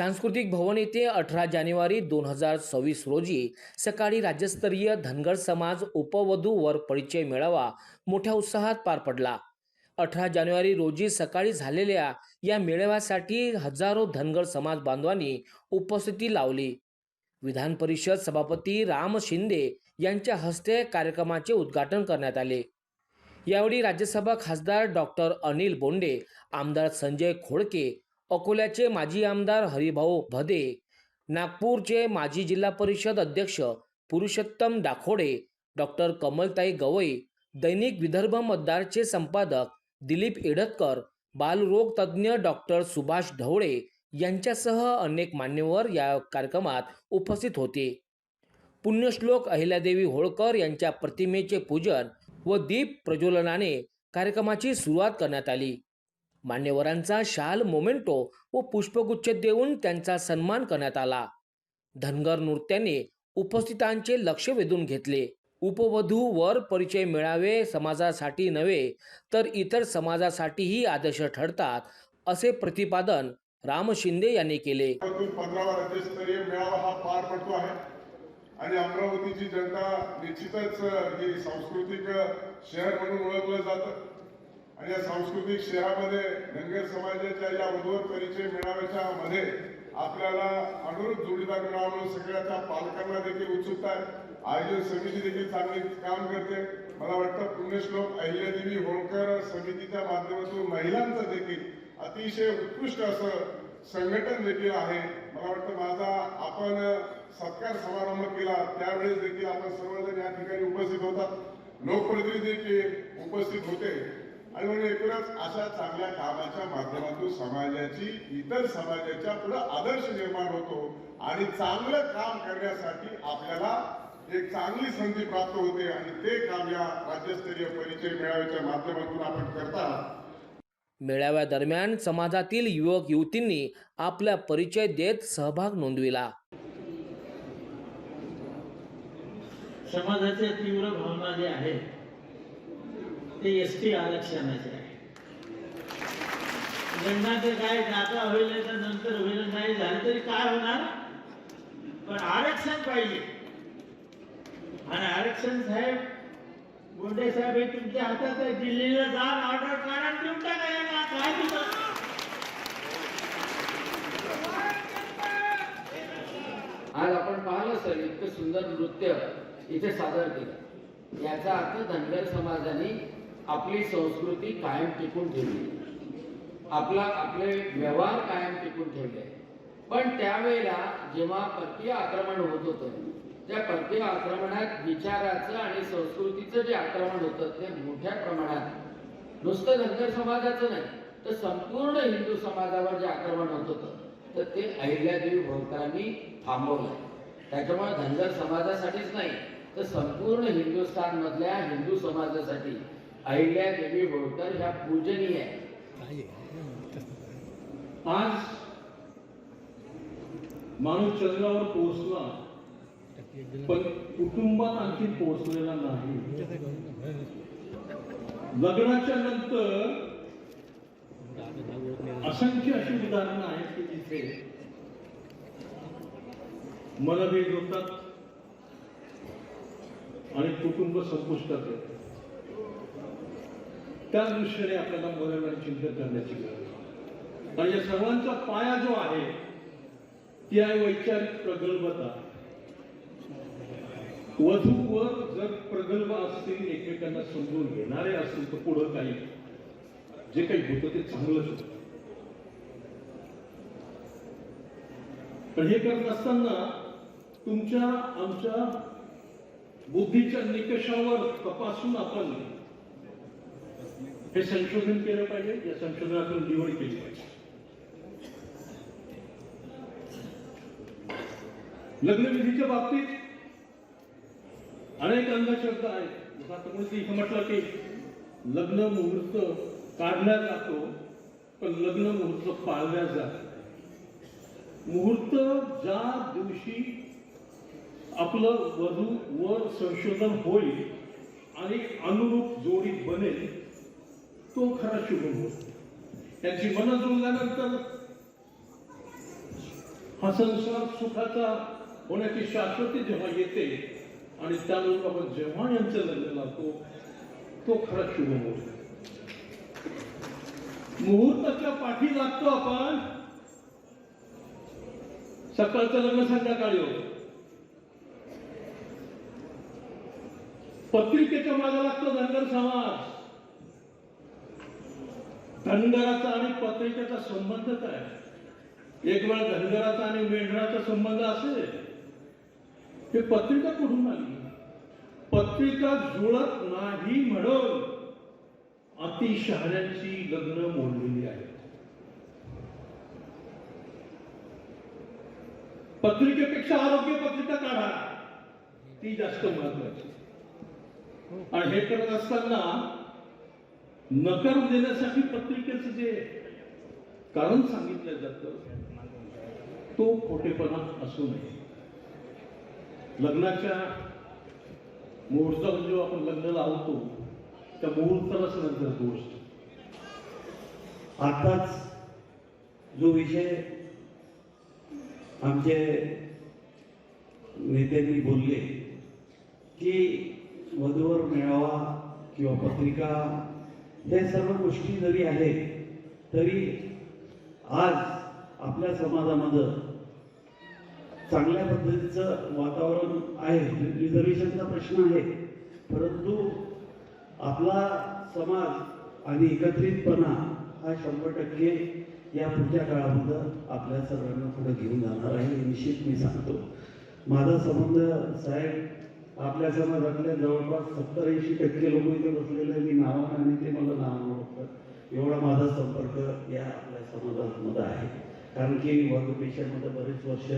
सांस्कृतिक भवन येथे अठरा जानेवारी दोन हजार सव्वीस रोजी सकाळी राज्यस्तरीय धनगर समाज उपवधू वर परिचय मेळावा मोठ्या उत्साहात पार पडला. अठरा जानेवारी रोजी सकाळी झालेल्या या मेळाव्यासाठी हजारो धनगर समाज बांधवांनी उपस्थिती लावली. विधान परिषद सभापती राम शिंदे यांच्या हस्ते कार्यक्रमाचे उद्घाटन करण्यात आले. यावेळी राज्यसभा खासदार डॉक्टर अनिल बोंडे आमदार संजय खोडके अकोल्याचे माजी आमदार हरिभाऊ भदे नागपूरचे माजी जिल्हा परिषद अध्यक्ष पुरुषोत्तम डाखोडे डॉक्टर कमलताई गवई दैनिक विदर्भ मतदारचे संपादक दिलीप एडतकर बालरोग तज्ज्ञ डॉक्टर सुभाष ढवळे यांच्यासह अनेक मान्यवर या कार्यक्रमात उपस्थित होते. पुण्यश्लोक अहिल्यादेवी होळकर यांच्या प्रतिमेचे पूजन व दीप प्रज्वलनाने कार्यक्रमाची सुरुवात करण्यात आली. मान्यवरांचा शाल मोमेंटो व पुष्पगुच्छ देऊन त्यांचा सन्मान करण्यात आला. धनगर नृत्याने उपस्थितांचे लक्ष वेधून घेतले. उपवधू वर परिचय मिळावे समाजासाठी नव्हे तर इतर समाजासाठीही आदर्श ठरतात असे प्रतिपादन राम शिंदे यांनी केले. पंधरावा राज्यस्तरीय मेळावा हा पार पडतो आहे. आणि अमरावतीची जनता निश्चितच ही सांस्कृतिक शहर म्हणून ओळखलं जातं. आणि या सांस्कृतिक शहरामध्ये धनगर समाजाच्या या वधूवर परिचय मेळाव्याच्या मध्ये आपल्याला अनुरूप जोडीदार मिळावा म्हणून सगळ्याच्या पालकांना देखील उत्सुकता आहे. आयोजन समिती देखील चांगली काम करते. मला वाटतं पुण्यश्लोक अहिल्यादेवी होळकर समितीच्या माध्यमातून महिलांचं देखील अतिशय उत्कृष्ट असं संघटन देखील आहे. मला वाटतं माझा आपण सत्कार समारंभ केला त्यावेळेस देखील आपण सर्वजण या ठिकाणी उपस्थित होतात लोकप्रतिनिधी देखील उपस्थित होते. आणि म्हणून एकूणच अशा चांगल्या कामाच्या माध्यमातून समाजाची इतर समाजाच्या पुढे आदर्श निर्माण होतो आणि चांगलं काम करण्यासाठी आपल्याला एक चांगली संधी प्राप्त होते आणि ते काम या राज्यस्तरीय परिचय मेळाव्याच्या माध्यमातून आपण करता मेळाव्यादरम्यान समाजातील युवक युवतींनी आपला परिचय देत सहभाग नोंदविला. समाजाच्या तीव्र भावना जे आहेत ते एस टी आरक्षणाचे आहे. लग्नाचं काय जाता होईल तर नंतर होईल नाही झालं तरी काय होणार? पण आरक्षण पाहिजे. आणि आरक्षण साहेब गोंडे साहेब हे तुमच्या हातात आहे. दिल्लीला जा ऑर्डर काढा देऊन टाका काय तुम्हाला आज आपण पाहिलं सर इतकं सुंदर नृत्य इथे सादर केलं. याचा अर्थ धनगर समाजाने आपली संस्कृती कायम टिकून ठेवली. आपला आपले व्यवहार कायम टिकून ठेवले. पण त्यावेळेला जेव्हा परकीय आक्रमण होत होतं त्या परकीय आक्रमणात विचाराचं आणि संस्कृतीचं जे आक्रमण होतं ते मोठ्या प्रमाणात नुसतं धनगर समाजाचं नाही तर संपूर्ण हिंदू समाजावर जे आक्रमण होत होतं तर ते अहिल्यादेवी होळकरांनी थांबवलं. त्याच्यामुळे धनगर समाजासाठीच नाही तर संपूर्ण हिंदुस्थान मधल्या हिंदू समाजासाठी अहिल्यादेवी होळकर ह्या पूजनीय आज माणूस चंद्रावर पोहोचला पण कुटुंबात आणखी पोहोचलेला नाही. लग्नाच्या नंतर असंख्य अशी उदाहरणं आहेत की जिथे मनभेद होतात आणि कुटुंब संपुष्टात येतं. त्या दृष्टीने आपल्याला मनोरंजन चिंतन करण्याची गरज आहे. आणि या सर्वांचा पाया जो आहे ती आहे वैचारिक प्रगल्भता. वधूवर जर प्रगल्भ असतील एकमेकांना समजून घेणारे असतील तर पुढं काही जे काही होतं ते चांगलंच होतं. पण हे करत असताना तुमच्या आमच्या बुद्धीच्या निकषावर तपासून आपण हे संशोधन केलं पाहिजे या संशोधनातून निवड केली पाहिजे. लग्नविधीच्या बाबतीत अनेक अंधश्रद्धा आहेत. जसं आता कोणी इथं म्हटलं की लग्न मुहूर्त काढला जातो पण लग्न मुहूर्त पाळल्या जात मुहूर्त ज्या दिवशी आपलं वधू वर संशोधन होईल आणि अनुरूप जोडी बनेल तो खरा शुभम मुहूर्त. त्यांची मन जुळल्यानंतर हा संसार सुखाचा होण्याची शाश्वती जेव्हा येते आणि त्यानंतर आपण जेव्हा यांचं लग्न लागतो तो खरा शुभ मुहूर्त. मुहूर्ताच्या पाठी लागतो आपण. सकाळचं लग्न संध्याकाळी होतो. पत्रिकेच्या मागे लागतो धनगर समाज. धनगराचा आणि पत्रिकेचा संबंध काय? एक वेळ धनगराचा आणि मेंढराचा संबंध असेल ते पत्रिका कुठून आली? पत्रिका जुळत नाही म्हणून अतिशहाण्यांची लग्न मोडलेली आहेत. पत्रिकेपेक्षा आरोग्य पत्रिका काढा. ती जास्त महत्वाची आणि हे करत असताना नकार देण्यासाठी पत्रिकेचं जे कारण सांगितलं जातं तो खोटेपणा असू नये. लग्नाच्या मुहूर्तावर जेव्हा आपण लग्न लावतो त्या मुहूर्तालाच नंतर दोष आताच जो विषय आमचे नेत्यांनी बोलले की वधूवर मेळावा किंवा पत्रिका हे सर्व गोष्टी जरी आहेत तरी आज आपल्या समाजामध्ये चांगल्या पद्धतीचं वातावरण आहे. रिझर्वेशनचा प्रश्न आहे. परंतु आपला समाज आणि एकत्रितपणा हा शंभर टक्के या पुढच्या काळामध्ये आपल्या सर्वांना पुढे घेऊन जाणार आहे निश्चित मी सांगतो. माझा संबंध साहेब आपल्या समाजातल्या जवळपास सत्तर ऐंशी टक्के लोक इथे बसलेले आहे. मी नावानं आणि ते मला नावानं ओळखतात. एवढा माझा संपर्क या आपल्या समाजामध्ये आहे. कारण की वर्गपेशामध्ये बरेच वर्ष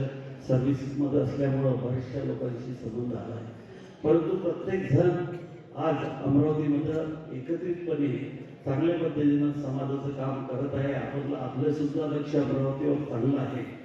सर्व्हिसेसमध्ये असल्यामुळं बऱ्याचशा लोकांशी संबंध आला आहे. परंतु प्रत्येक जण आज अमरावतीमध्ये एकत्रितपणे चांगल्या पद्धतीनं समाजाचं काम करत आहे. आपण आपलं सुद्धा लक्ष अमरावतीवर चांगलं आहे.